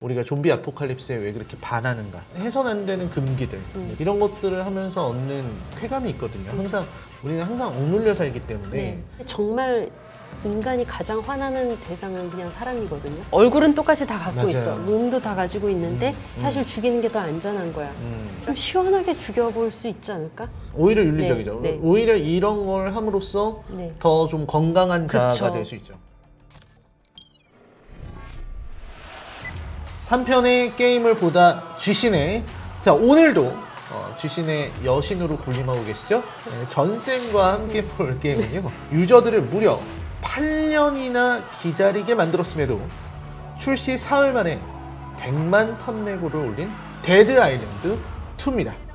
우리가 좀비 아포칼립스에 왜 그렇게 반하는가 해선 안 되는 금기들 음. 이런 것들을 하면서 얻는 쾌감이 있거든요 항상 우리는 항상 억눌려 살기 때문에 네. 정말 인간이 가장 화나는 대상은 그냥 사람이거든요. 얼굴은 똑같이 다 갖고 맞아요. 있어. 몸도 다 가지고 있는데 음. 사실 죽이는 게 더 안전한 거야. 음, 좀 시원하게 죽여볼 수 있지 않을까? 오히려 윤리적이죠 네, 네. 오히려 이런 걸 함으로써 네. 더좀 건강한 자아가. 될 수 있죠 한편의 게임을 보다 쥐신의 자 오늘도 어, 쥐신의 여신으로 군림하고 계시죠? 네, 전쌤과 함께 볼 게임은요 유저들을 무려 8년이나 기다리게 만들었음에도 출시 사흘 만에 100만 판매고를 올린 데드 아일랜드 2입니다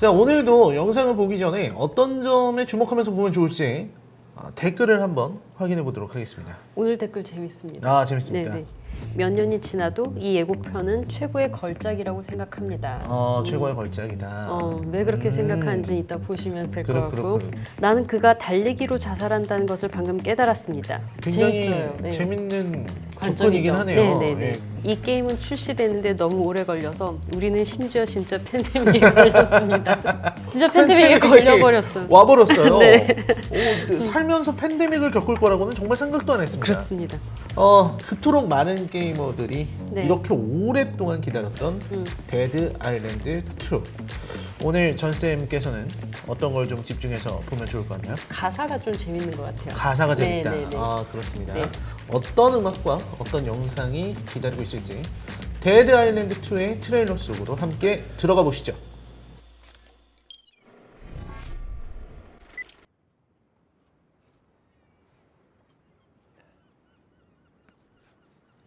자 오늘도 영상을 보기 전에 어떤 점에 주목하면서 보면 좋을지 아, 댓글을 한번 확인해 보도록 하겠습니다. 오늘 댓글 재밌습니다. 아 재밌습니까? 네네. 몇 년이 지나도 이 예고편은 최고의 걸작이라고 생각합니다. 어 최고의 걸작이다. 어, 왜 그렇게 음. 생각하는지 이따 보시면 될 것 그렇- 같고. 나는 그가 달리기로 자살한다는 것을 방금 깨달았습니다. 굉장히 재밌어요. 네. 재밌는 관점이죠. 접근이긴 하네요. 네네네. 예. 이 게임은 출시되는데 너무 오래 걸려서 우리는 심지어 진짜 팬데믹에 걸렸습니다. 진짜 팬데믹에 걸려버렸어. 와버렸어요. 네. 오, 그 살면서 팬데믹을 겪을 거라고는 정말 생각도 안 했습니다. 그렇습니다. 어, 그토록 많은 게이머들이 네. 이렇게 오랫동안 기다렸던 음. 데드 아일랜드 2. 오늘 전쌤께서는 어떤 걸 좀 집중해서 보면 좋을 것 같나요? 가사가 좀 재밌는 것 같아요. 가사가 네, 재밌다. 네, 네. 아 그렇습니다. 네. 어떤 음악과 어떤 영상이 기다리고 있을지 데드 아일랜드 2의 트레일러 속으로 함께 들어가 보시죠.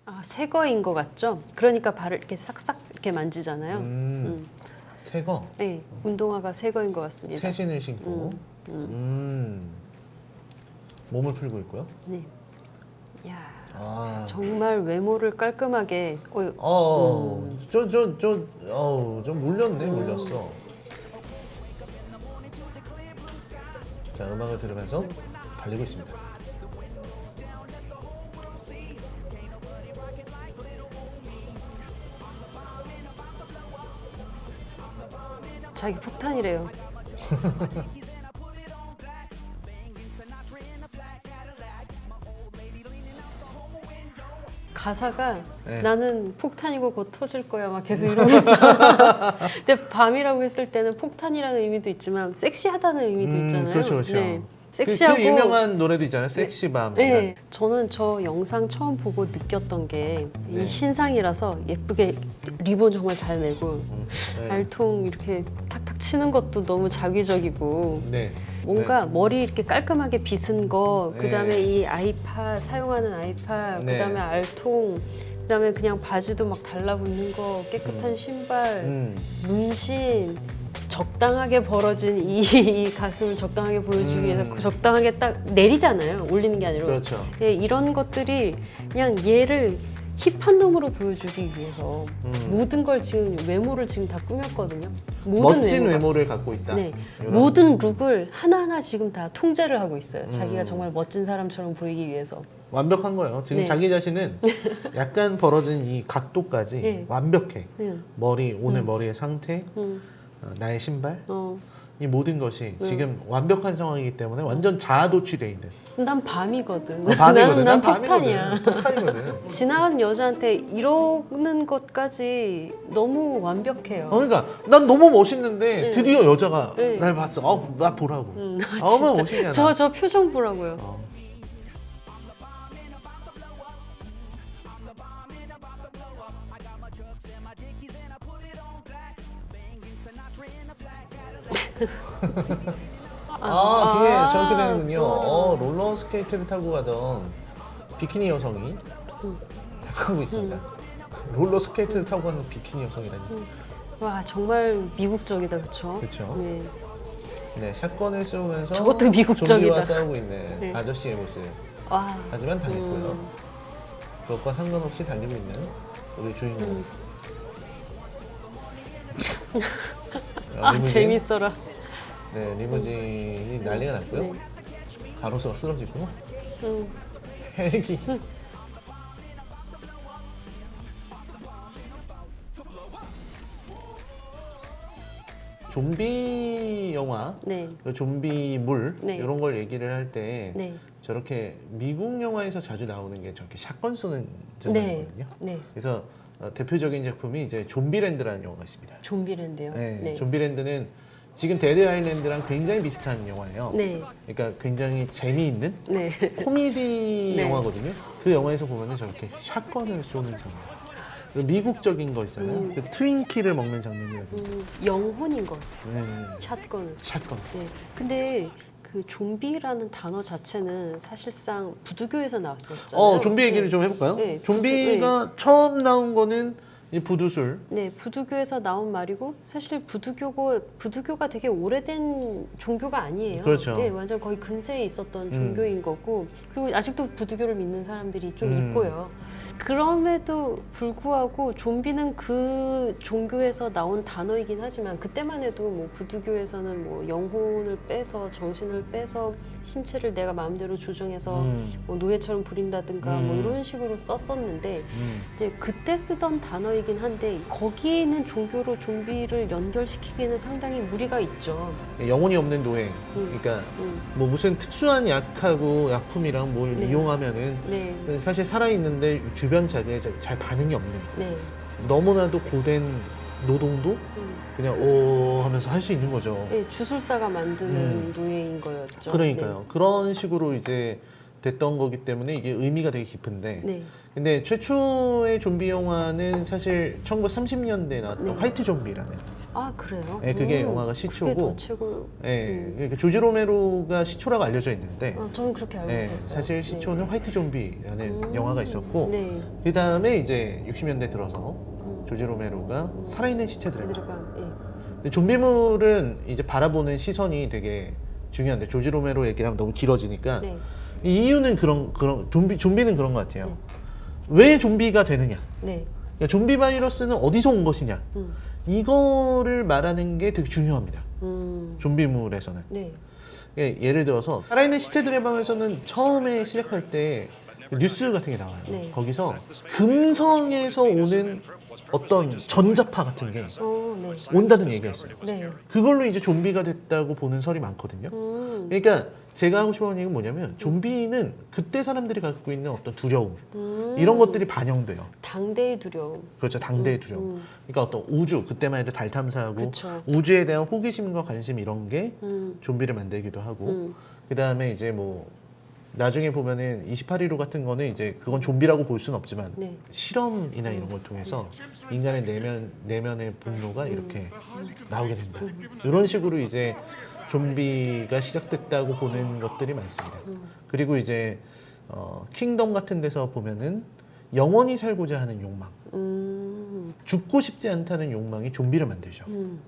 아, 새 거인 것 같죠? 그러니까 발을 이렇게 싹싹 이렇게 만지잖아요. 음, 음. 새거 네, 운동화가 새 거인 것 같습니다. 새신을 신고 음, 음. 몸을 풀고 있고요. 네. 야, 아. 정말 외모를 깔끔하게. 어, 어, 음. 저, 저, 저, 어우, 좀 몰렸네, 몰렸어. 자, 음악을 들으면서 달리고 있습니다. 자기 폭탄이래요. 가사가 네. 나는 폭탄이고 곧 터질 거야 막 계속 이러고 있어. 근데 밤이라고 했을 때는 폭탄이라는 의미도 있지만 섹시하다는 의미도 음, 있잖아요. 그렇죠, 그렇죠. 네. 그, 섹시하고 그 유명한 노래도 있잖아요. 섹시밤. 네, 저는 저 영상 처음 보고 느꼈던 게 이 네. 신상이라서 예쁘게 리본 정말 잘 내고 음, 네. 알통 이렇게 치는 것도 너무 자기적이고 네. 뭔가 머리 이렇게 깔끔하게 빗은 거, 네. 그다음에 이 아이파 사용하는 아이파, 네. 그다음에 알통, 그다음에 그냥 바지도 막 달라붙는 거, 깨끗한 신발, 음, 문신 적당하게 벌어진 이, 이 가슴을 적당하게 보여주기 음. 위해서 그 적당하게 딱 내리잖아요. 올리는 게 아니라 그렇죠. 예, 이런 것들이 그냥 얘를 힙한 놈으로 보여주기 위해서 음. 모든 걸 지금 외모를 지금 다 꾸몄거든요. 모든 멋진 외모가. 외모를 갖고 있다. 네, 이런- 모든 룩을 하나하나 지금 다 통제를 하고 있어요. 음. 자기가 정말 멋진 사람처럼 보이기 위해서. 완벽한 거예요. 지금 네. 자기 자신은 약간 벌어진 이 각도까지 네. 완벽해. 음, 머리, 오늘 머리의 상태, 음, 어, 나의 신발, 어. 이 모든 것이 음. 지금 완벽한 상황이기 때문에 완전 자아도취돼 있는. 난 밤이거든. 어, 밤이거든. 난, 난 밤이거든. 폭탄이야. 폭탄이거든. 지나가는 여자한테 이러는 것까지 너무 완벽해요. 어, 그러니까 난 너무 멋있는데 네. 드디어 여자가 네. 날 봤어. 어, 나 보라고. 음, 아, 진짜. 멋있냐. 저, 저 표정 보라고요. 어. 아, 뒤에 아, 저렇게 되는군요. 음. 어, 롤러 스케이트를 타고 가던 비키니 여성이 음. 가고 있습니다. 롤러 스케이트를 타고 가는 비키니 여성이라니. 와 정말 미국적이다 그쵸? 그쵸. 네. 네, 샷건을 쏘면서 저것도 미국적이다. 좀비와 싸우고 있는 네. 아저씨의 모습. 와. 하지만 당했고요. 음. 그것과 상관없이 달리고 있는 우리 주인공. 음. 어, 아 리무진. 재밌어라. 네, 리무진이 난리가 났고요. 네. 가로수가 쓰러지고 음. 헬기. 좀비 영화, 네. 그리고 좀비물 네. 이런 걸 얘기를 할 때 네. 저렇게 미국 영화에서 자주 나오는 게 저렇게 샷건 쏘는 네. 장면이거든요. 네. 그래서 어, 대표적인 작품이 이제 좀비랜드라는 영화가 있습니다. 좀비랜드요. 네, 네. 좀비랜드는 지금 데드 아일랜드랑 굉장히 비슷한 영화예요. 네. 그러니까 굉장히 재미있는 네. 코미디 네. 영화거든요. 그 영화에서 보면은 저렇게 샷건을 쏘는 장면. 그리고 미국적인 거 있잖아요. 음. 그 트윈키를 먹는 장면이라든지. 음, 영혼인 것 같아요. 네. 샷건은. 샷건. 네. 근데 그 좀비라는 단어 자체는 사실상 부두교에서 나왔었잖아요. 어, 좀비 얘기를 네. 좀 해볼까요? 네, 좀비가 처음 나온 거는 이 부두술. 네, 부두교에서 나온 말이고 사실 부두교고 부두교가 되게 오래된 종교가 아니에요. 그렇죠. 네, 완전 거의 근세에 있었던 종교인 거고 그리고 아직도 부두교를 믿는 사람들이 좀 음. 있고요. 그럼에도 불구하고 좀비는 그 종교에서 나온 단어이긴 하지만 그때만 해도 뭐 부두교에서는 뭐 영혼을 빼서 정신을 빼서 신체를 내가 마음대로 조정해서 음. 뭐 노예처럼 부린다든가 뭐 음. 이런 식으로 썼었는데 음. 이제 그때 쓰던 단어이긴 한데 거기에 있는 종교로 좀비를 연결시키기에는 상당히 무리가 있죠. 영혼이 없는 노예. 음. 그러니까 음, 뭐 무슨 특수한 약하고 약품이랑 뭘 네. 이용하면은 네, 사실 살아 있는데 주변 자기에 잘- 잘 반응이 없는 네, 너무나도 고된 노동도 음. 그냥 오 하면서 할 수 있는 거죠. 네, 주술사가 만드는 음. 노예인 거였죠. 그러니까요. 그런 식으로 이제 됐던 거기 때문에 이게 의미가 되게 깊은데 네, 근데 최초의 좀비 영화는 사실 1930년대에 나왔던 네. 화이트 좀비라는 아 그래요? 네, 그게 음, 영화가 그게 시초고 더 최고. 예, 음. 그러니까 조지 로메로가 시초라고 알려져 있는데 아, 저는 그렇게 알고 예, 있었어요. 사실 시초는 화이트 좀비라는 음, 영화가 있었고 네, 그 다음에 이제 60년대 들어서 음. 조지 로메로가 살아있는 시체들을 그들과 예. 근데 좀비물은 이제 바라보는 시선이 되게 중요한데 조지 로메로 얘기를 하면 너무 길어지니까 네, 이 이유는 그런 그런 좀비 좀비는 그런 것 같아요. 네. 왜 좀비가 되느냐? 네, 그러니까 좀비 바이러스는 어디서 온 것이냐? 음, 이거를 말하는 게 되게 중요합니다. 음, 좀비물에서는 네, 예, 예를 들어서 살아있는 시체들의 방에서는 처음에 시작할 때 뉴스 같은 게 나와요. 네. 거기서 금성에서 오는 어떤 전자파 같은 게 어, 네, 온다는 얘기가 있어요. 네, 그걸로 이제 좀비가 됐다고 보는 설이 많거든요. 음, 그러니까 제가 하고 싶은 얘기는 뭐냐면 좀비는 그때 사람들이 갖고 있는 어떤 두려움 음. 이런 것들이 반영돼요. 당대의 두려움. 그렇죠. 당대의 두려움. 음, 그러니까 어떤 우주 그때만 해도 달 탐사하고 그쵸. 우주에 대한 호기심과 관심 이런 게 음, 좀비를 만들기도 하고 음, 그 다음에 이제 뭐 나중에 보면은 2815 같은 거는 이제 그건 좀비라고 볼 수는 없지만 네, 실험이나 이런 걸 통해서 인간의 내면 내면의 분노가 이렇게 나오게 된다. 이런 식으로 이제 좀비가 시작됐다고 보는 것들이 많습니다. 음, 그리고 이제 어, 킹덤 같은 데서 보면은 영원히 살고자 하는 욕망, 음, 죽고 싶지 않다는 욕망이 좀비를 만들죠. 음,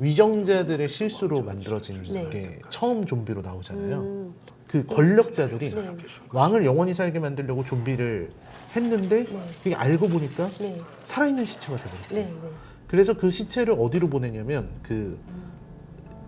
위정자들의 실수로 만들어진 네. 게 처음 좀비로 나오잖아요. 음, 그 권력자들이 네, 왕을 영원히 살게 만들려고 좀비를 했는데 네. 그게 알고 보니까 네, 살아있는 시체가 되더라고요. 네, 네, 그래서 그 시체를 어디로 보내냐면 그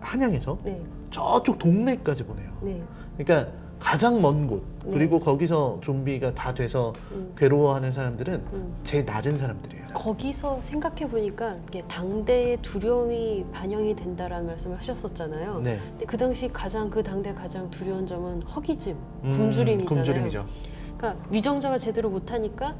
한양에서 네, 저쪽 동네까지 보내요. 네, 그러니까 가장 먼곳 네. 그리고 거기서 좀비가 다 돼서 음, 괴로워하는 사람들은 음. 제일 낮은 사람들이에요. 거기서 생각해 보니까 당대의 두려움이 반영이 된다라는 말씀을 하셨었잖아요. 네. 근데 그 당시 가장 그 당대 가장 두려운 점은 허기짐, 음, 굶주림이잖아요. 굶주림이죠. 그러니까 위정자가 제대로 못하니까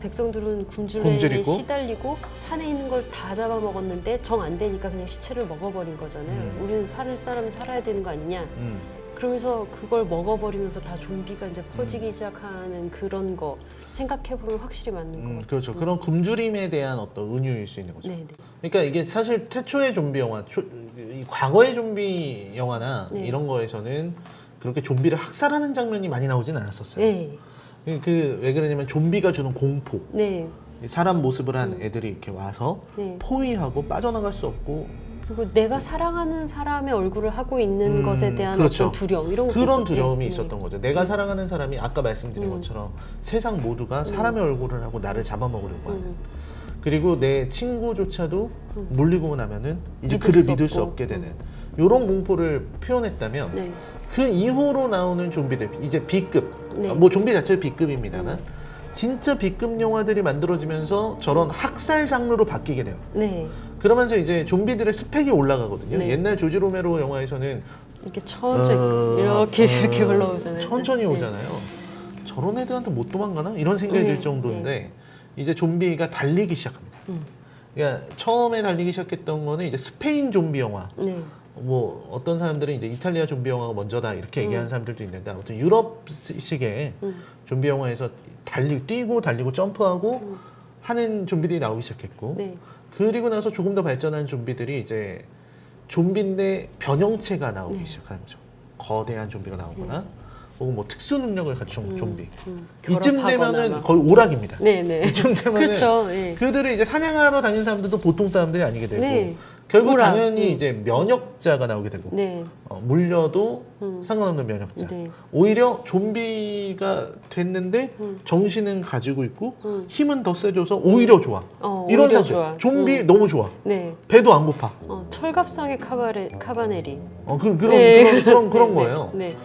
백성들은 굶주림에 굶주리고. 시달리고 산에 있는 걸 다 잡아먹었는데 정 안 되니까 그냥 시체를 먹어버린 거잖아요. 음. 우리는 살 사람이 살아야 되는 거 아니냐. 음. 그러면서 그걸 먹어버리면서 다 좀비가 이제 퍼지기 시작하는 그런 거 생각해 보면 확실히 맞는 것 음, 같아요. 그렇죠. 그런 굶주림에 대한 어떤 은유일 수 있는 거죠. 네, 네. 그러니까 이게 사실 최초의 좀비 영화, 초- 이 과거의 좀비 영화나 네. 이런 거에서는 그렇게 좀비를 학살하는 장면이 많이 나오진 않았었어요. 네, 그 왜 그러냐면 좀비가 주는 공포, 네, 이 사람 모습을 한 음. 애들이 이렇게 와서 네, 포위하고 빠져나갈 수 없고 그리고 내가 사랑하는 사람의 얼굴을 하고 있는 음, 것에 대한 그렇죠. 어떤 두려움 이런 것도 그런 있었- 두려움이 네, 있었던 거죠. 내가 사랑하는 사람이 아까 말씀드린 음. 것처럼 세상 모두가 사람의 얼굴을 하고 나를 잡아먹으려고 하는. 음. 그리고 내 친구조차도 음. 물리고 나면은 이제 믿을 그를 수 믿을 수 없고. 없게 되는 이런 공포를 표현했다면 네. 그 이후로 나오는 좀비들 이제 B급 네. 뭐 좀비 자체는 B급입니다만 진짜 B급 영화들이 만들어지면서 저런 학살 장르로 바뀌게 돼요. 네. 그러면서 이제 좀비들의 스펙이 올라가거든요. 네. 옛날 조지 로메로 영화에서는 이렇게 천천히 어, 이렇게 어, 이렇게 올라오잖아요. 천천히 네. 오잖아요. 저런 애들한테 못 도망가나 이런 생각이 네, 들 정도인데 이제 좀비가 달리기 시작합니다. 음. 그러니까 처음에 달리기 시작했던 거는 이제 스페인 좀비 영화. 네. 뭐 어떤 사람들은 이제 이탈리아 좀비 영화가 먼저다 이렇게 얘기하는 사람들도 있는데 아무튼 유럽식의 음. 좀비 영화에서 달리 뛰고 달리고 점프하고 하는 좀비들이 나오기 시작했고 네. 그리고 나서 조금 더 발전한 좀비들이 이제 좀비인데 변형체가 나오기 네. 시작하는 거죠. 거대한 좀비가 나오거나 혹은 뭐 특수 능력을 갖춘 좀비. 음. 이쯤 결합하거나 되면은 막. 거의 오락입니다. 네, 네. 이쯤 되면은 그렇죠. 네. 그들을 이제 사냥하러 다니는 사람들도 보통 사람들이 아니게 되고 네. 결국 오락. 당연히 음. 이제 면역자가 나오게 되고 네. 어, 물려도 음. 상관없는 면역자. 네. 오히려 좀비가 됐는데 음. 정신은 가지고 있고 음. 힘은 더 세져서 오히려 좋아. 어, 이런 오히려 상태. 좋아. 좀비 음. 너무 좋아. 네. 배도 안 고파. 어, 철갑상의 카바레 카바네리. 어, 그, 그런 네. 그런 그런, 그런 네, 거예요. 네.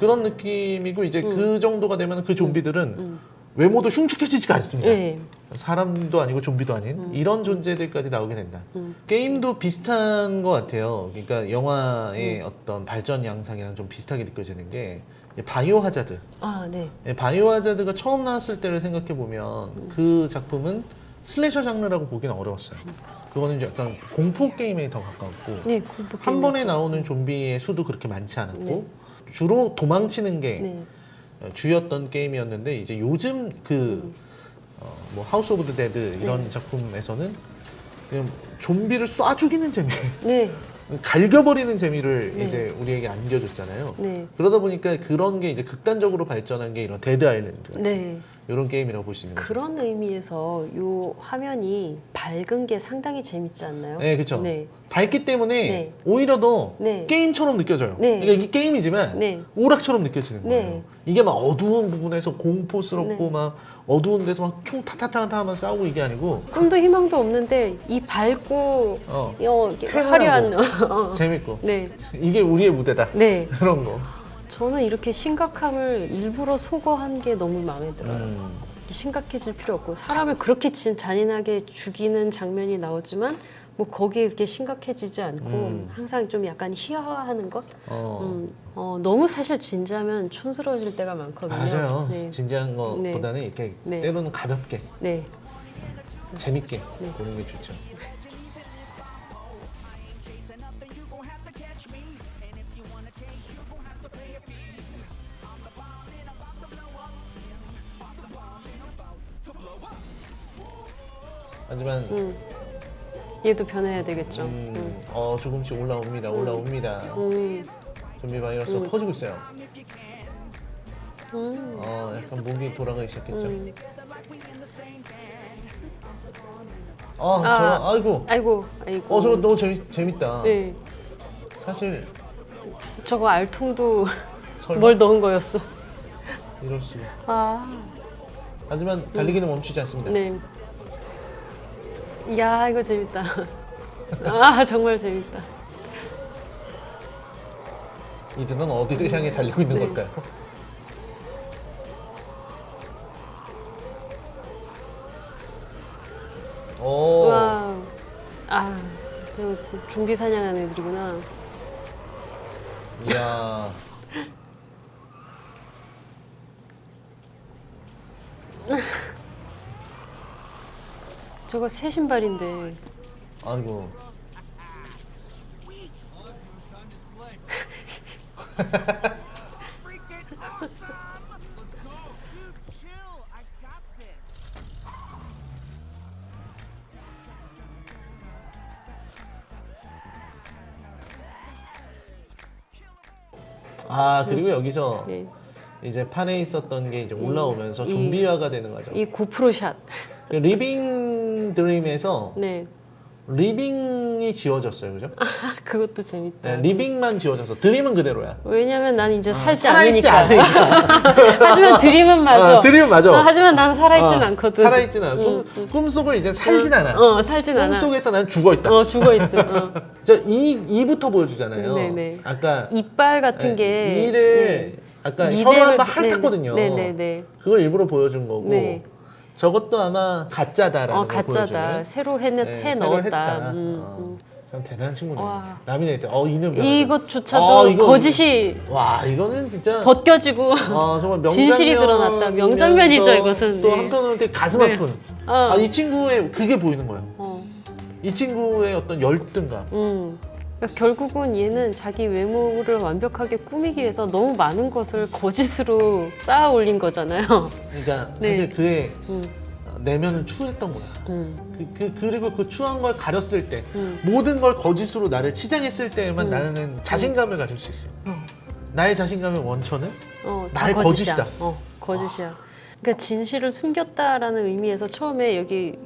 그런 느낌이고 이제 음. 그 정도가 되면 그 좀비들은 음. 외모도 흉측해지지가 않습니다. 네. 사람도 아니고 좀비도 아닌 이런 존재들까지 나오게 된다. 음. 게임도 비슷한 것 같아요. 그러니까 영화의 음. 어떤 발전 양상이랑 좀 비슷하게 느껴지는 게 바이오 하자드. 아, 네. 예, 바이오 하자드가 처음 나왔을 때를 생각해 보면 그 작품은 슬래셔 장르라고 보기는 어려웠어요. 그거는 약간 공포 게임에 더 가까웠고 네, 공포 한 번에. 나오는 좀비의 수도 그렇게 많지 않았고 네. 주로 도망치는 게 네. 어, 주였던 게임이었는데 이제 요즘 그 어, 뭐 하우스 오브 드 데드 이런 네. 작품에서는 그냥 좀비를 쏴 죽이는 재미, 네. 갈겨버리는 재미를 네. 이제 우리에게 안겨줬잖아요. 네. 그러다 보니까 그런 게 이제 극단적으로 발전한 게 이런 데드 아일랜드 같은 네. 이런 게임이라고 볼 수 있는 거죠. 그런 의미에서 요 화면이 밝은 게 상당히 재밌지 않나요? 네, 그렇죠. 네. 밝기 때문에 네. 오히려 더 네. 게임처럼 느껴져요. 네. 그러니까 이게 게임이지만 네. 오락처럼 느껴지는 거예요. 네. 이게 막 어두운 부분에서 공포스럽고 네. 막 어두운 데서 막 총 타타타타 하면 싸우고 이게 아니고 꿈도 희망도 없는데 이 밝고 어, 어, 쾌활하고. 화려한 어. 재밌고 네. 이게 우리의 무대다. 네. 그런 거. 저는 이렇게 심각함을 일부러 소거한 게 너무 마음에 들어요. 음. 심각해질 필요 없고 사람을 그렇게 진, 잔인하게 죽이는 장면이 나오지만 뭐 거기에 그렇게 심각해지지 않고 음. 항상 좀 약간 희화하는 것. 어. 음, 어, 너무 사실 진지하면 촌스러워질 때가 많거든요. 맞아요. 네. 진지한 것보다는 이렇게 네. 때로는 가볍게 네. 재밌게 네. 보는 게 좋죠. 하지만 음. 얘도 변해야 되겠죠. 음, 음. 어 조금씩 올라옵니다. 올라옵니다. 음. 좀비 바이러스 음. 퍼지고 있어요. 음. 어 약간 목이 돌아가기 시작했죠. 음. 어, 아. 저 아이고. 아이고, 아이고. 어, 저거 너무 재밌, 재밌다. 네. 사실 저거 알통도 설마 뭘 넣은 거였어. 이럴 수가. 아. 하지만 달리기는 멈추지 않습니다. 네. 야, 이거 재밌다. 아, 정말 재밌다. 이들은 어디를 향해 달리고 있는 네. 걸까요? 오, 와. 아, 저 좀비 사냥하는 애들이구나. 이야. 저거 새 신발인데. 아이고. 아 그리고 여기서 네. 이제 판에 있었던 게 이제 올라오면서 이- 좀비화가 되는 거죠. 이 고프로 샷. 그 리빙 드림에서 네. 리빙이 지워졌어요, 그죠? 아, 그것도 재밌다. 네, 리빙만 지워져서 드림은 그대로야. 왜냐면 난 이제 살지 어, 살아있지 않으니까. 않으니까. 하지만 드림은 맞아. 어, 드림은 맞아. 어, 하지만 난 살아있진 어, 않거든. 살아있진 않아. 응, 꿈, 응. 꿈속을 이제 살진 않아. 어, 살진 않아. 꿈속에서 난 죽어있다. 어, 죽어 있어. 어. 저 이, 이부터 보여주잖아요. 네네. 아까 이빨 같은 네, 게 이를 아까 미대를- 혀로 한번 네, 핥았거든요. 네, 네, 네. 그걸 일부러 보여준 거고 네. 저것도 아마 가짜다라는 어, 걸 가짜다. 보여주는. 새로 해, 네, 해 새로 넣었다. 했다. 음, 어, 음. 참 대단한 친구네요. 와. 라미네이 트. 어 이는 이것조차도 어, 이거- 거짓이 와 이거는 진짜 벗겨지고 아 정말 명장면 진실이 드러났다. 명장면이죠, 이것은. 또 네. 한편으로는 되게 가슴 네. 아픈. 어. 아 이 친구의 그게 보이는 거예요. 어, 이 친구의 어떤 열등감. 음. 그러니까 결국은 얘는 자기 외모를 완벽하게 꾸미기 위해서 너무 많은 것을 거짓으로 쌓아 올린 거잖아요. 그러니까 네. 사실 그의 음, 내면은 추했던 거야. 음, 그, 그, 그 리고 그 추한 걸 가렸을 때 음. 모든 걸 거짓으로 나를 치장했을 때만 음. 나는 자신감을 가질 수 있어. 어. 나의 자신감의 원천은 어, 다 나의 거짓이야. 거짓이다. 어, 거짓이야. 그러니까 진실을 숨겼다라는 의미에서 처음에 여기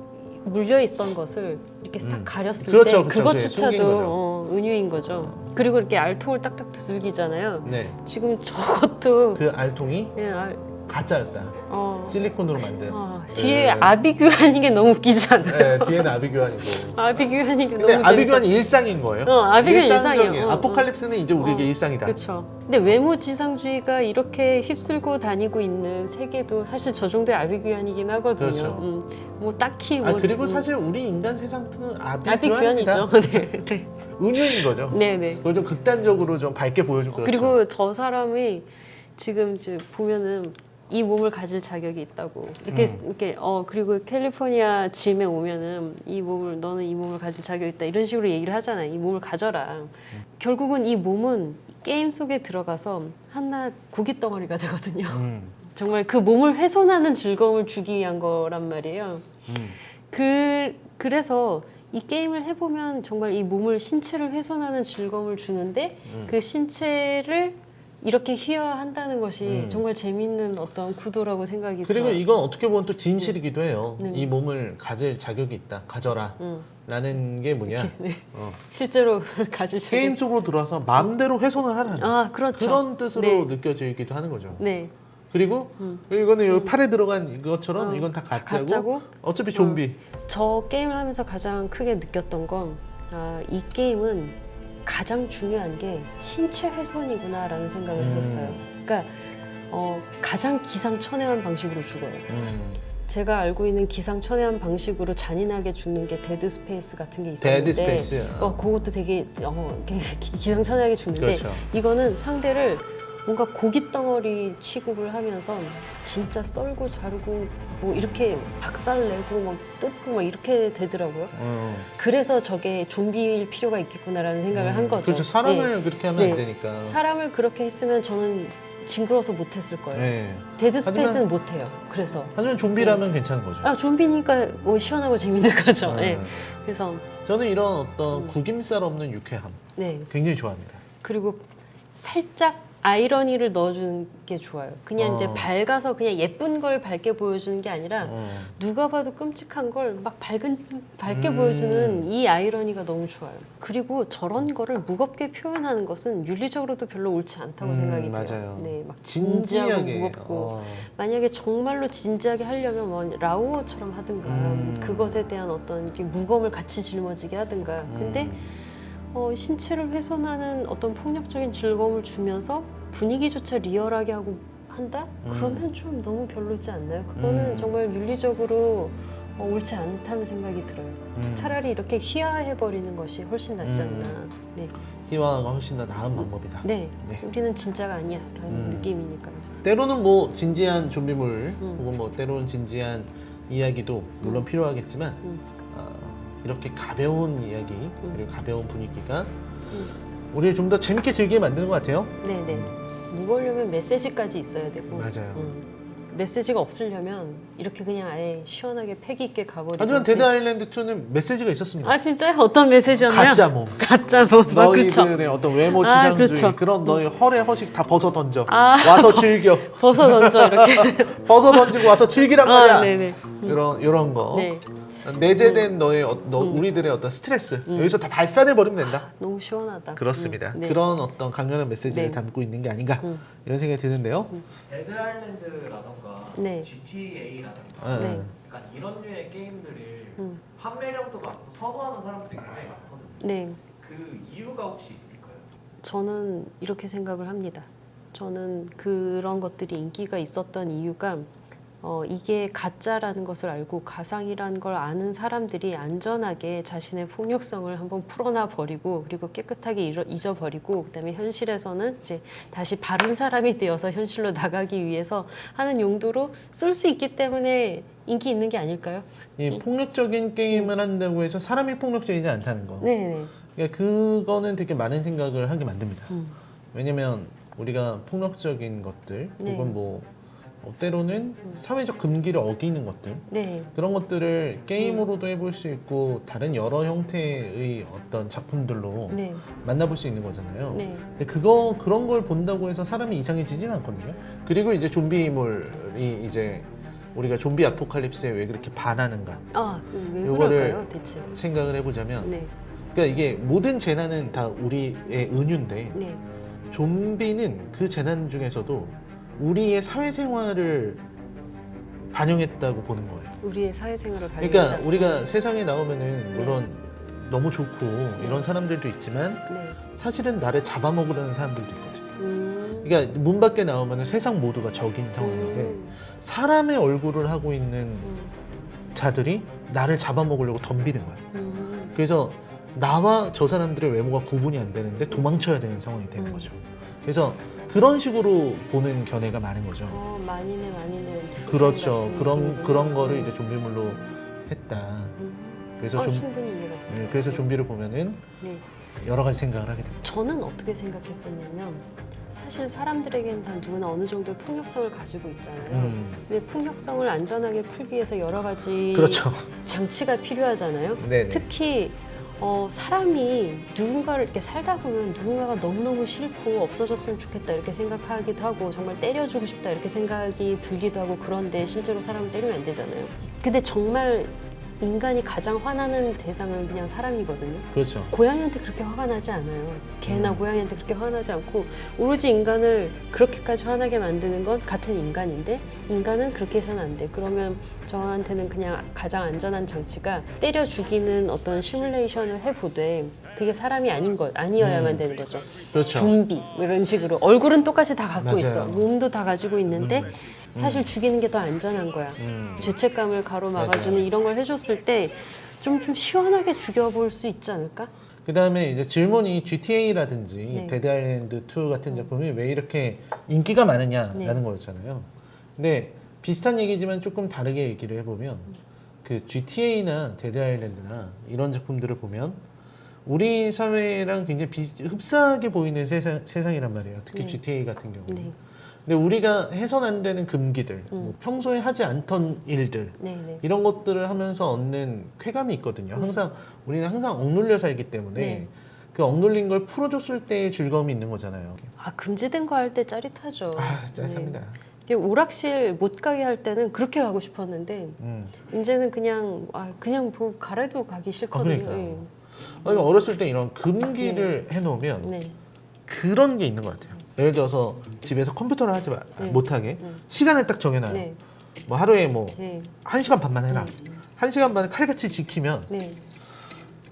물려 있던 것을 이렇게 싹 음. 가렸을 그렇죠, 때 그렇죠. 네, 그것조차도. 어, 은유인 거죠. 그리고 이렇게 알통을 딱딱 두들기잖아요. 네. 지금 저것도 그 알통이 그냥 알, 가짜였다. 어, 실리콘으로 만든. 어, 그- 뒤에 아비규환인 게 너무 웃기잖아요. 네, 뒤에는 아비규환이고. 아비규환인 게 근데 너무 아비규환이 일상인 거예요. 어, 아비규환 일상적인. 일상이에요. 어, 아포칼립스는 이제 우리에게 어. 일상이다. 그렇죠. 근데 외모 지상주의가 이렇게 휩쓸고 다니고 있는 세계도 사실 저 정도의 아비규환이긴 하거든요. 그렇죠. 음, 뭐 딱히 아뭐 그리고 음, 사실 우리 인간 세상은 아비규환이다. 아비규환이죠. 네, 네, 은유인 거죠. 네, 네. 그걸 좀 극단적으로 좀 밝게 보여준 거죠. 그리고 저 사람이 지금 이제 보면은 이 몸을 가질 자격이 있다고 이렇게 음. 이렇게 어 그리고 캘리포니아 짐에 오면은 이 몸을 너는 이 몸을 가질 자격이 있다 이런 식으로 얘기를 하잖아 이 몸을 가져라 결국은 이 몸은 게임 속에 들어가서 하나 고기 덩어리가 되거든요 음, 정말 그 몸을 훼손하는 즐거움을 주기 위한 거란 말이에요 음. 그 그래서 이 게임을 해보면 정말 이 몸을 신체를 훼손하는 즐거움을 주는데 음. 그 신체를 이렇게 희화한다는 것이 음. 정말 재밌는 어떤 구도라고 생각이 그리고 들어요. 이건 어떻게 보면 또 진실이기도 해요. 네. 이 몸을 가질 자격이 있다. 가져라. 음, 라는 게 뭐냐? 네. 어, 실제로 가질 자격. 게임 속으로 들어와서 마음대로 훼손을 하라는 아 그렇죠. 그런 뜻으로 네. 느껴지기도 하는 거죠. 네. 그리고 음. 이거는 여기 팔에 들어간 이것처럼 어, 이건 다 가짜고, 가짜고 어차피 좀비. 저 게임을 하면서 가장 크게 느꼈던 건, 아, 이 게임은 가장 중요한 게 신체 훼손이구나라는 생각을 음. 했었어요. 그러니까 어, 가장 기상천외한 방식으로 죽어요. 음. 제가 알고 있는 기상천외한 방식으로 잔인하게 죽는 게 데드 스페이스 같은 게 있었는데, 데드 스페이스. 어, 그것도 되게 어, 기- 기상천외하게 죽는데 그렇죠. 이거는 상대를 뭔가 고기 덩어리 취급을 하면서 진짜 썰고 자르고 뭐 이렇게 박살내고 막 뜯고 막 이렇게 되더라고요. 어. 그래서 저게 좀비일 필요가 있겠구나라는 생각을 한 거죠. 그렇죠. 사람을 네. 그렇게 하면 안 네. 되니까. 사람을 그렇게 했으면 저는 징그러워서 못했을 거예요. 네. 데드 스페이스는 못해요. 그래서 하지만 좀비라면 괜찮은 거죠. 아 좀비니까 뭐 시원하고 재밌는 거죠. 네. 네. 그래서 저는 이런 어떤 음. 구김살 없는 유쾌함 네 굉장히 좋아합니다. 그리고 살짝 아이러니를 넣어주는 게 좋아요. 그냥 어. 이제 밝아서 그냥 예쁜 걸 밝게 보여주는 게 아니라 어. 누가 봐도 끔찍한 걸 막 밝은 밝게 음. 보여주는 이 아이러니가 너무 좋아요. 그리고 저런 거를 무겁게 표현하는 것은 윤리적으로도 별로 옳지 않다고 음, 생각이 맞아요. 돼요. 네, 막 진지하고 진지하게. 무겁고 어. 만약에 정말로 진지하게 하려면 뭐 라오어처럼 하든가 음. 그것에 대한 어떤 이렇게 무거움을 같이 짊어지게 하든가. 근데 음. 어, 신체를 훼손하는 어떤 폭력적인 즐거움을 주면서 분위기조차 리얼하게 하고 한다? 음. 그러면 좀 너무 별로지 않나요? 그거는 음. 정말 윤리적으로 어, 옳지 않다는 생각이 들어요. 음. 차라리 이렇게 희화해버리는 것이 훨씬 낫지 음. 않나. 네. 희화가 훨씬 더 나은 방법이다. 네. 네. 우리는 진짜가 아니야. 라는 음. 느낌이니까요. 때로는 뭐 진지한 좀비물 음. 혹은 뭐 때로는 진지한 이야기도 물론 필요하겠지만 음. 어, 이렇게 가벼운 이야기 그리고 가벼운 분위기가 음. 우리를 좀 더 재밌게 즐기게 만드는 것 같아요. 네네. 무거우려면 메시지까지 있어야 되고. 맞아요. 음. 메시지가 없으려면 이렇게 그냥 아예 시원하게 패기 있게 가버리고. 하지만 데드 아일랜드 2는 메시지가 있었습니다. 아 진짜요? 어떤 메시지였나요? 가짜 몸. 가짜 몸. 아, 그렇죠. 너희들의 어떤 외모 아, 지상주의 그렇죠. 그런 너희 허례 허식 다 벗어 던져 아. 와서 즐겨 벗어 던져 이렇게. 벗어 던지고 와서 즐기란 말이야 아, 네네. 이런 이런 거 네. 내재된 너의 어, 너, 우리들의 어떤 스트레스 여기서 다 발산해 버리면 된다. 너무 시원하다. 그렇습니다. 음, 네. 그런 어떤 강렬한 메시지를 네. 담고 있는 게 아닌가 음. 이런 생각이 드는데요. 데드 아일랜드라던가 네. GTA라던가 아, 네. 약간 이런 류의 게임들을 음. 판매량도 많고 선호하는 사람들이 굉장히 많거든요. 네. 그 이유가 혹시 있을까요? 저는 이렇게 생각을 합니다. 저는 그런 것들이 인기가 있었던 이유가 어, 이게 가짜라는 것을 알고 가상이라는 걸 아는 사람들이 안전하게 자신의 폭력성을 한번 풀어놔 버리고 그리고 깨끗하게 잃어, 잊어버리고 그다음에 현실에서는 이제 다시 바른 사람이 되어서 현실로 나가기 위해서 하는 용도로 쓸 수 있기 때문에 인기 있는 게 아닐까요? 이 폭력적인 게임을 한다고 해서 사람이 폭력적이지 않다는 거. 네, 네. 그러니까 그거는 되게 많은 생각을 하게 만듭니다. 음. 왜냐면 우리가 폭력적인 것들 네. 혹은 뭐 어, 때로는 사회적 금기를 어기는 것들 네. 그런 것들을 게임으로도 해볼 수 있고 다른 여러 형태의 어떤 작품들로 네. 만나볼 수 있는 거잖아요. 네. 근데 그거 그런 걸 본다고 해서 사람이 이상해지진 않거든요. 그리고 이제 좀비물이 이제 우리가 좀비 아포칼립스에 왜 그렇게 반하는가 아, 왜 그럴까요, 대체? 생각을 해보자면 네. 그러니까 이게 모든 재난은 다 우리의 은유인데 네. 좀비는 그 재난 중에서도 우리의 사회생활을 반영했다고 보는 거예요. 우리의 사회생활을 발견했다. 그러니까 우리가 세상에 나오면은 물론 너무 좋고 이런 사람들도 있지만 네. 사실은 나를 잡아먹으려는 사람들도 있거든요. 음. 그러니까 문 밖에 나오면은 세상 모두가 적인 상황인데 음. 사람의 얼굴을 하고 있는 음. 자들이 나를 잡아먹으려고 덤비는 거야. 음. 그래서 나와 저 사람들의 외모가 구분이 안 되는데 도망쳐야 되는 상황이 되는 음. 거죠. 그래서 그런 식으로 보는 견해가 많은 거죠. 어, 많이네, 많이네. 투쟁 그렇죠. 그런 느낌이구나. 그런 거를 이제 좀비물로 했다. 음. 그래서 어, 좀 충분히 이해가 돼. 네, 그래서 좀비를 보면은 네. 여러 가지 생각을 하게 됩니다. 저는 어떻게 생각했었냐면 사실 사람들에게는 다 누구나 어느 정도의 폭력성을 가지고 있잖아요. 음, 근데 폭력성을 안전하게 풀기 위해서 여러 가지 그렇죠. 장치가 필요하잖아요. 네. 특히 어, 사람이 누군가를 이렇게 살다 보면 누군가가 너무너무 싫고 없어졌으면 좋겠다 이렇게 생각하기도 하고 정말 때려주고 싶다 이렇게 생각이 들기도 하고 그런데 실제로 사람을 때리면 안 되잖아요. 근데 정말 인간이 가장 화나는 대상은 그냥 사람이거든요. 그렇죠. 고양이한테 그렇게 화가 나지 않아요. 개나 음. 고양이한테 그렇게 화나지 않고 오로지 인간을 그렇게까지 화나게 만드는 건 같은 인간인데 인간은 그렇게 해서는 안 돼. 그러면 저한테는 그냥 가장 안전한 장치가 때려 죽이는 어떤 시뮬레이션을 해보되 그게 사람이 아닌 것 아니어야만 음. 되는 거죠. 그렇죠. 좀비 뭐 이런 식으로 얼굴은 똑같이 다 갖고 맞아요. 있어. 몸도 다 가지고 있는데 사실 죽이는 게 더 안전한 거야. 음. 죄책감을 가로막아주는 맞아요. 이런 걸 해줬을 때 좀 좀 시원하게 죽여볼 수 있지 않을까? 그 다음에 이제 질문이 GTA라든지 네. 데드 아일랜드 2 같은 작품이 왜 이렇게 인기가 많으냐라는 네. 거였잖아요. 근데 비슷한 얘기지만 조금 다르게 얘기를 해보면 그 GTA나 데드 아일랜드나 이런 작품들을 보면 우리 사회랑 굉장히 비슷, 흡사하게 보이는 세상, 세상이란 말이에요. 특히 네. GTA 같은 경우. 네, 근데 우리가 해선 안 되는 금기들, 음. 뭐 평소에 하지 않던 일들, 네, 네. 이런 것들을 하면서 얻는 쾌감이 있거든요. 항상 우리는 항상 억눌려 살기 때문에 네. 그 억눌린 걸 풀어줬을 때의 즐거움이 있는 거잖아요. 아 금지된 거 할 때 짜릿하죠. 아, 짜릿합니다. 네. 오락실 못 가게 할 때는 그렇게 가고 싶었는데 음. 이제는 그냥 아 그냥 뭐 가래도 가기 싫거든요. 아, 그러니까요. 아니, 어렸을 때 이런 금기를 해놓으면 네. 네. 그런 게 있는 것 같아요. 예를 들어서 집에서 컴퓨터를 하지 마, 네. 못하게 네. 시간을 딱 정해놔요. 네. 뭐 하루에 뭐 네. 한 시간 반만 해라. 한 시간 반을 칼같이 지키면 네.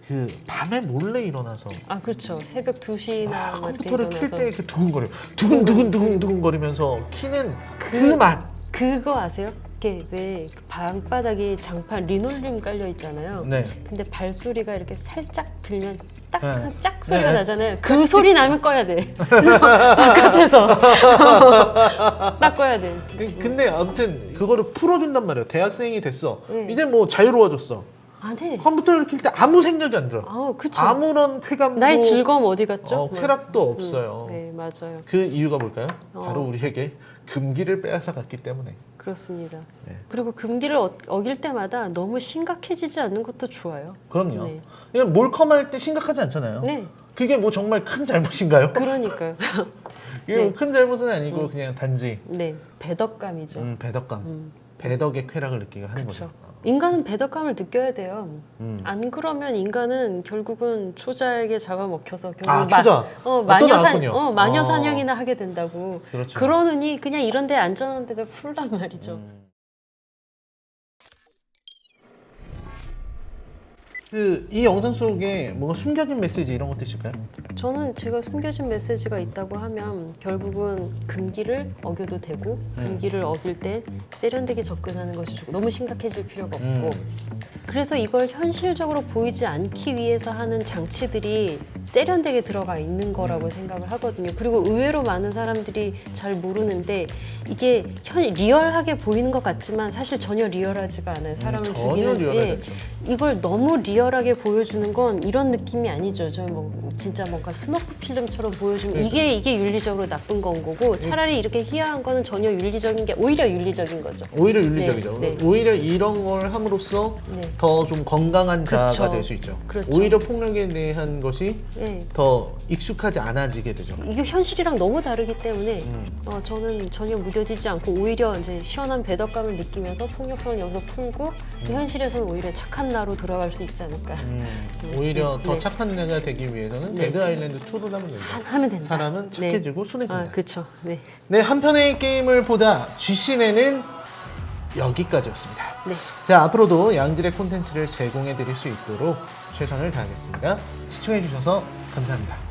그 밤에 몰래 일어나서 아 그렇죠. 새벽 2시나 아, 뭐 이렇게 컴퓨터를 킬 때 그 두근거려. 두근두근 두근거리면서 키는 그 맛. 그거 아세요? 이게 왜 방바닥이 장판 리놀륨 깔려 있잖아요. 네. 근데 발소리가 이렇게 살짝 들면 딱 네. 짝 소리가 네. 나잖아요. 그 소리 나면 꺼야 돼. 그래서 바깥에서 딱 꺼야 돼. 그- 근데 아무튼 그거를 풀어준단 말이에요. 대학생이 됐어. 네. 이제 뭐 자유로워졌어. 안 돼. 컴퓨터를 킬 때 아무 생각이 안 들어. 아, 그쵸. 아무런 쾌감도 나의 즐거움 어디 갔죠? 어, 쾌락도 없어요. 네, 맞아요. 그 이유가 뭘까요? 어. 바로 우리에게 금기를 빼앗아 갔기 때문에. 그렇습니다. 네. 그리고 금기를 어, 어길 때마다 너무 심각해지지 않는 것도 좋아요. 그럼요. 네. 그냥 몰컴할 때 심각하지 않잖아요. 네, 그게 뭐 정말 큰 잘못인가요? 그러니까요. 이게 네. 뭐큰 잘못은 아니고 그냥 단지 네, 배덕감이죠. 음, 배덕감, 음. 배덕의 쾌락을 느끼게 하는 그쵸. 거죠. 인간은 배덕감을 느껴야 돼요. 음. 안 그러면 인간은 결국은 초자에게 잡아먹혀서 결국 아, 초자. 어, 또 마녀 사 나왔군요. 어, 마녀 어. 사냥이나 하게 된다고. 그렇죠. 그러느니 그냥 이런 데 안전한 데다 풀란 말이죠. 음. 그 이 영상 속에 뭔가 숨겨진 메시지 이런 것도 있을까요? 저는 제가 숨겨진 메시지가 있다고 하면 결국은 금기를 어겨도 되고 음. 금기를 어길 때 세련되게 접근하는 것이 좋고 너무 심각해질 필요가 없고 음. 그래서 이걸 현실적으로 보이지 않기 위해서 하는 장치들이 세련되게 들어가 있는 음. 거라고 생각을 하거든요. 그리고 의외로 많은 사람들이 잘 모르는데 이게 현, 리얼하게 보이는 것 같지만 사실 전혀 리얼하지가 않아요. 사람을 음, 전혀 죽이는 리얼하지 예. 않죠. 이걸 너무 리 얼하게 보여주는 건 이런 느낌이 아니죠. 저 뭐 진짜 뭔가 스너프 필름처럼 보여주면 그러니까. 이게 이게 윤리적으로 나쁜 건 거고 차라리 이렇게 희화한 거는 전혀 윤리적인 게 오히려 윤리적인 거죠. 오히려 윤리적이죠. 네, 네. 오히려 이런 걸 함으로써 네. 더 좀 건강한 자아가 그렇죠. 될수 있죠. 그렇죠. 오히려 폭력에 대한 것이 예. 더 익숙하지 않아지게 되죠. 이게 현실이랑 너무 다르기 때문에 음. 어, 저는 전혀 무뎌지지 않고 오히려 이제 시원한 배덕감을 느끼면서 폭력성을 여기서 풀고 현실에서는 오히려 착한 나로 돌아갈 수 있지 않을까 음, 오히려 더 네. 착한 내가 되기 위해서는 네. 데드 아일랜드 2로 하면 된다. 하- 하면 된다. 사람은 네. 착해지고 순해진다. 아, 그렇죠. 네. 네, 한편의 게임을 보다 G시네는 여기까지였습니다. 네. 자, 앞으로도 양질의 콘텐츠를 제공해 드릴 수 있도록 최선을 다하겠습니다. 시청해 주셔서 감사합니다.